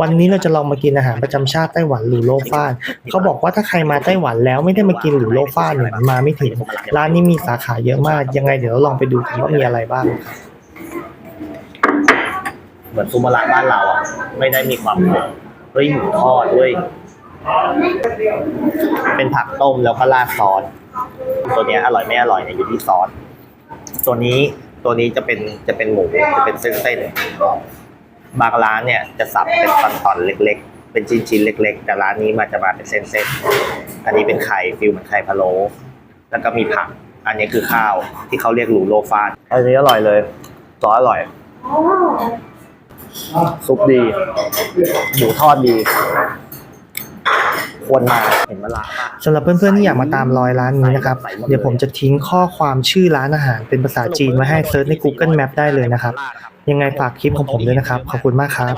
วันนี้เราจะลองมากินอาหารประจำชาติไต้หวันหรูโลฟ้านเขาบอกว่าถ้าใครมาไต้หวันแล้วไม่ได้มากินหรูโลฟ้านเนี่ยมาไม่ถึง ร้านนี้มีสาขาเยอะมาก ยังไงเดี๋ยวเราลองไปดูกันว่ามีอะไรบ้าง เหมือนซูมาระบ้านเราอะ ไม่ได้มีความขมเฮ้ยหมูทอดเว้ย เป็นผักต้มแล้วก็ราดซอส ตัวนี้อร่อยไม่อร่อยเนี่ยอยู่ที่ซอส ตัวนี้ตัวนี้จะเป็นจะเป็นหมูจะเป็นเส้นๆ บางร้านเนี่ยจะสับเป็นตอนๆเล็ก ๆ เป็นชิ้นๆเล็ก ๆ แต่ร้านนี้มันจะมาเป็นเส้นๆอันนี้เป็นไข่ฟิลเหมือนไข่พะโล้แล้วก็มีผัก อันนี้คือข้าวที่เขาเรียกหลูโลฟานอันนี้อร่อยเลยซอสอร่อยซุปดีหมูทอดดีควรมาเห็นมะละป่ะสำหรับเพื่อนๆที่อยากมาตามรอยร้านนี้นะครับ เดี๋ยวผมจะทิ้งข้อความชื่อร้านอาหารเป็นภาษาจีนไว้ให้เซิร์ชใน Google Map ได้เลยนะครับ ยังไงฝากคลิปของผมด้วยนะครับ ขอบคุณมากครับ